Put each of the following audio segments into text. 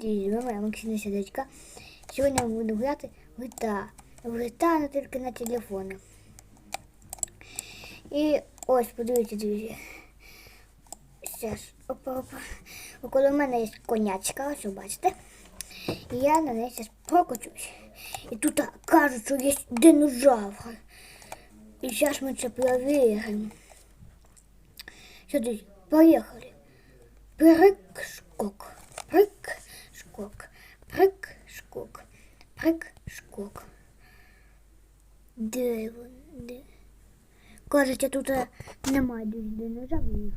Привіт, з Максим Сядочка. Сьогодні ми будемо грати в GTA. В GTA, але тільки на телефоні. І ось, подивіться, друзі. Зараз, опа, опа. Около мене є конячка, ось бачите. І я на неї зараз прокочусь. І тут кажуть, що є динозавр. І зараз ми це перевіримо. Все, друзі, поїхали. Прыг-шкок, прыг-шкок, прыг-шкок, прыг-шкок. Де він? Де? Кажуть, тут е, немає дуже динозаврів.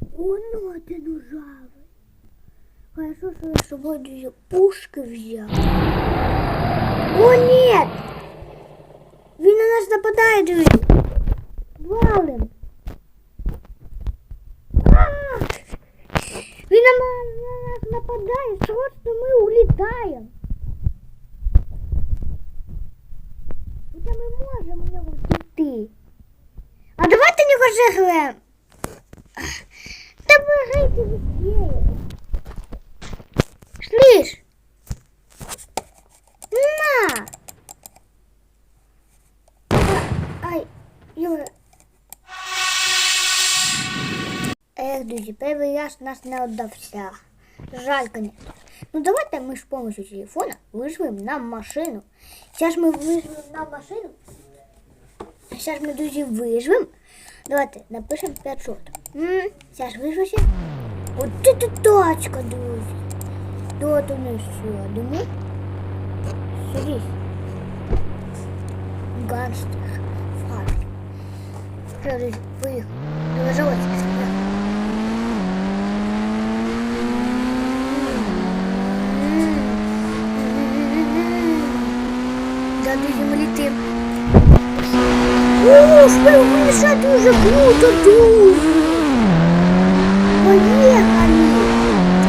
Воно динозавр. Хорошо, що я з собою дуже пушки взяв. О, нет! Він на нас нападає, друзі. Валим. На нас нападає, срочно ми улітаємо. Хоча ми можемо в нього втекти. А давайте не заживемо. Та бігайте быстрее. Слышь? На! А, Ай, Юра. Ех, друзі, перший раз нас не отдався. Жаль, конечно. Ну давайте ми з помощью телефона виживемо на машину. Сейчас ми виживемо на машину. Сейчас ми, друзі, виживемо. Давайте напишемо 500. М, Сейчас вижився. От це тачка, друзі. Тут у нас сядемо. Сидись. Гангстер. Фабрик. Все, друзі, поїхали. Давай ми літимо. О, шпигуша дуже круто, тут. Поїхали.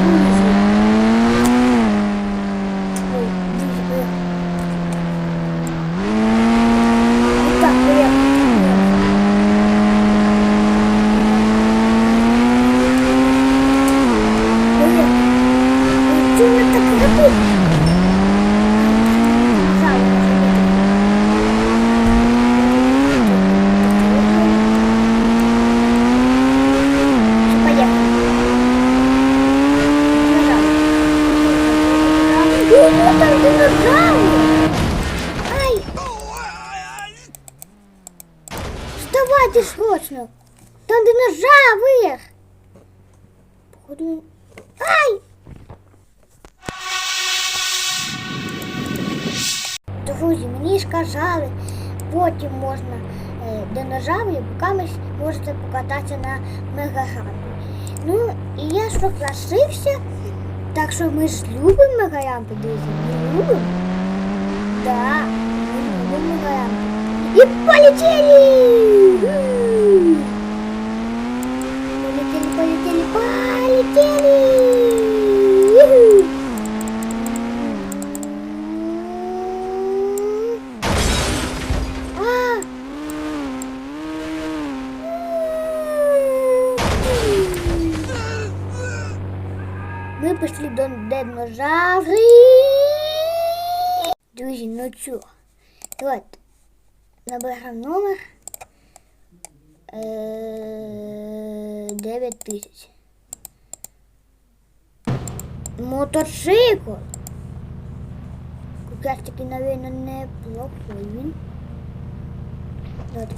Друзі. Ой, друзі, поїхали. Так, поїхали. Поїхали. Ой, чого ви так робите? Вставайте срочно! Там динозавр! Походу... Ай! Друзі, мені ж казали, потім можна е, динозаврів, поки можете покататися на мегарампі. Ну, і я согласився, так що ми ж любимо мегарампи, друзі, ми любимо. Да, ми любимо мегарампи. І полетіли! Динозаврів. Друзі, ну чо? Давайте наберемо номер е, 9 тисяч. Мотоцикл. Якраз таки, наверное, неплохой він. Давайте.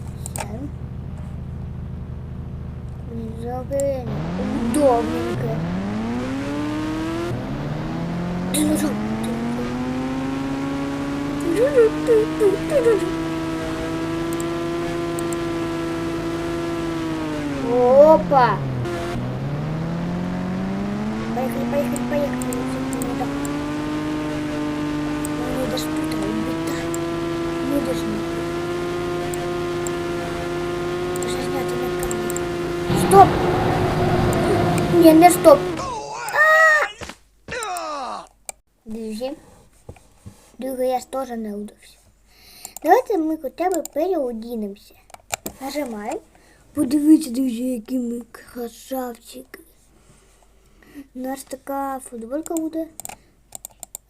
Блін, зробили удобненько. Динозавр. Опа! Поехали, поехали, поехали. Ну да. Ну, не даже тут убита. Не даже не. Даже снять на камеру. Стоп! Не, не стоп. Друзі. Друге, я ж теж не удався. Давайте ми хоча б переодінемося. Нажимаємо. Подивіться, друзі, які ми красавчики. У нас така футболка буде.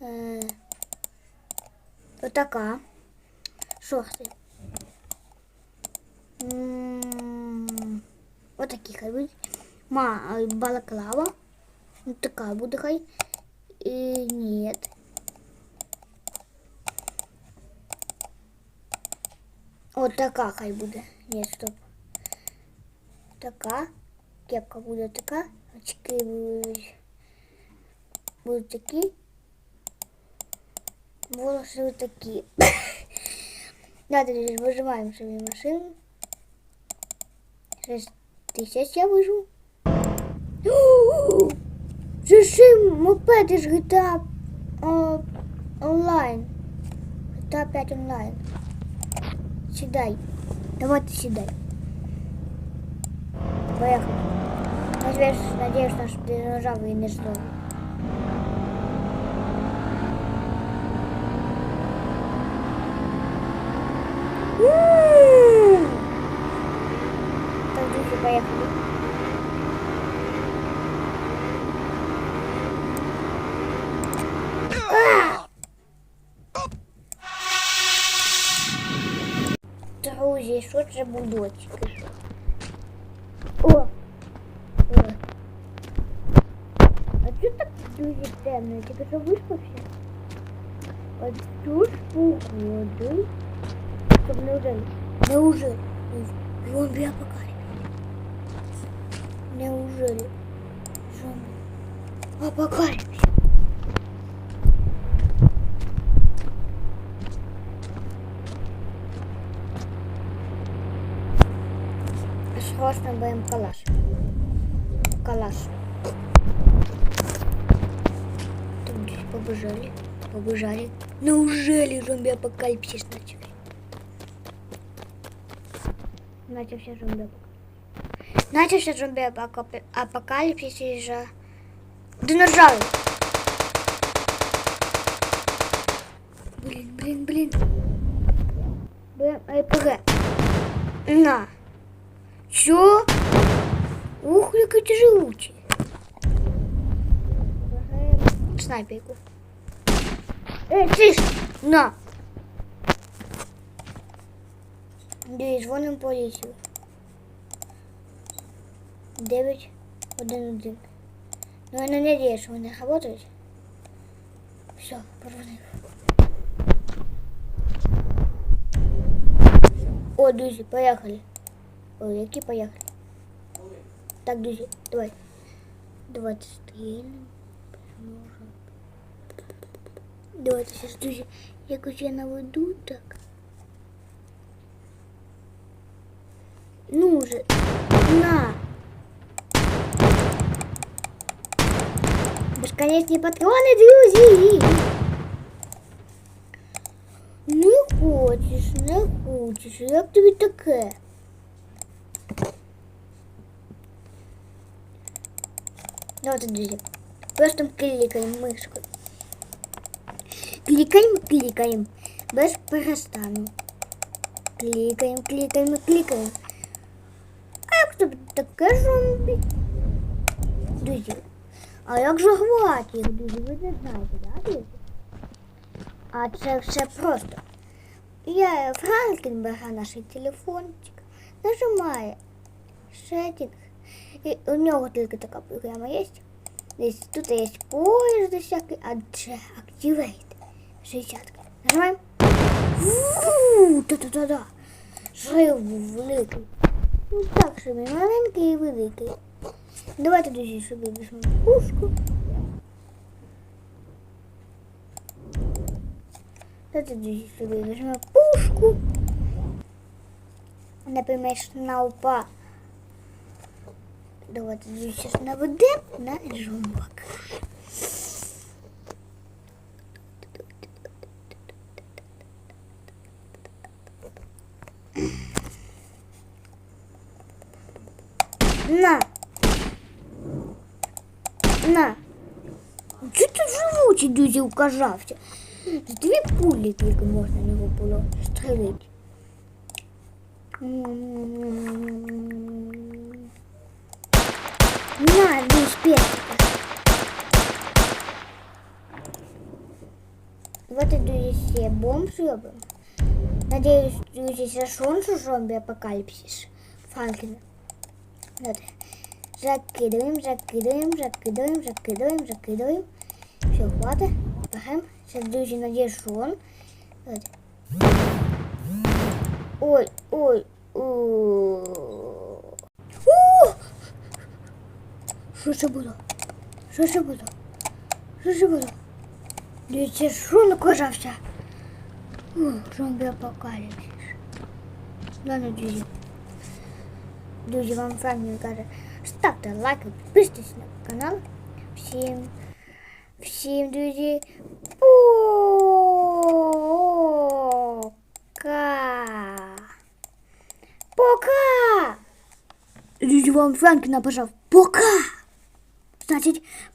Е, отака. Шорти. Отакі хай будуть. Ма, балаклава. Ну, така буде хай. І ні. От така хай буде. Ні, стоп. Така. Кепка буде така. Очки будуть. Будуть такі. Волоси вот такі. Надо лишь выживаем собі машину. 6 тисяч я вижу. Це мопед із GTA онлайн. GTA 5 онлайн. Сідай. Давай ты сідай. Поехали. Надеюсь, надеюсь, наш динозавр не зловить. Так, друзі, поехали. Друзі, що це було тільки що? О! О! А чого так дуже темно? Тільки що виспався? А тут погоди. Щоб неужели? Неужели? Зомби апокалипсис. Неужели? Зомби апокалипсис. Срочно берем калаш. Калаш. Там здесь побежали. Побежали. Неужели зомби апокалипсис начали? Начався зомби апокаліпсис. Начався зомби апокаліп- апокаліпсис із е, динозаврів. Блін, блін, блін. Берем РПГ. На. Що? Ух, які ти снайперку. Ей, ти ж! На! Дивись, дзвонимо поліцію. 9, 1, 1. Ну, я не надеюсь, що вони працюють. Все, позвонив. О, друзі, поїхали. О, які поїхали. Так, друзі, давай. Давайте стрільнемо. Давайте сейчас, друзі, якось я наведу так. Ну же, на. Бесконечні патрони, друзі. Не хочеш, не хочеш. Як тобі таке? Давайте, друзі. Просто клікаємо мишкою. Клікаємо, клікаємо. Без перестану. Клікаємо, клікаємо, клікаємо. А як тобі таке зомбі? Друзі, а як же гвати їх, друзі, ви не знаєте, так, друзі? А це все просто. Я Франклін бере наш телефончик, нажимає сеттинг, і у нього тільки така програма є. Десь тут є поїзд всякий, а Activate. 60. Нажимаємо. Ву, Та-та-та-та. Великий. Ну так собі, маленький і великий. Давайте друзі собі візьмемо пушку. Давайте друзі собі візьмемо пушку. Наприклад, снайпа. Давайте друзі зараз наведемо на жумбак. На. На. Чого ти живучий дуже указався? З дві пулі тільки можна його було стрілити. Давайте, друзі, ще бомб зробимо. Надіюсь, друзі, зашоншу зомбі апокаліпсис. Фанкін. Давайте. Закидуємо, закидуємо, закидуємо, закидуємо, закидуємо. Все, хватит. Бахем. Сейчас, друзі, надіюсь, що он. Давайте. Ой, ой, ой. У! Що це було? Що це було? Що це було? Дивіться, що наказався? Зомбі апокаліпсис. Ладно, друзі. Друзі, вам Франклін каже, ставте лайки, підписуйтесь на канал. Всім, всім, друзі, пока. Пока. Друзі, вам Франклін написав пока. Значить, пока.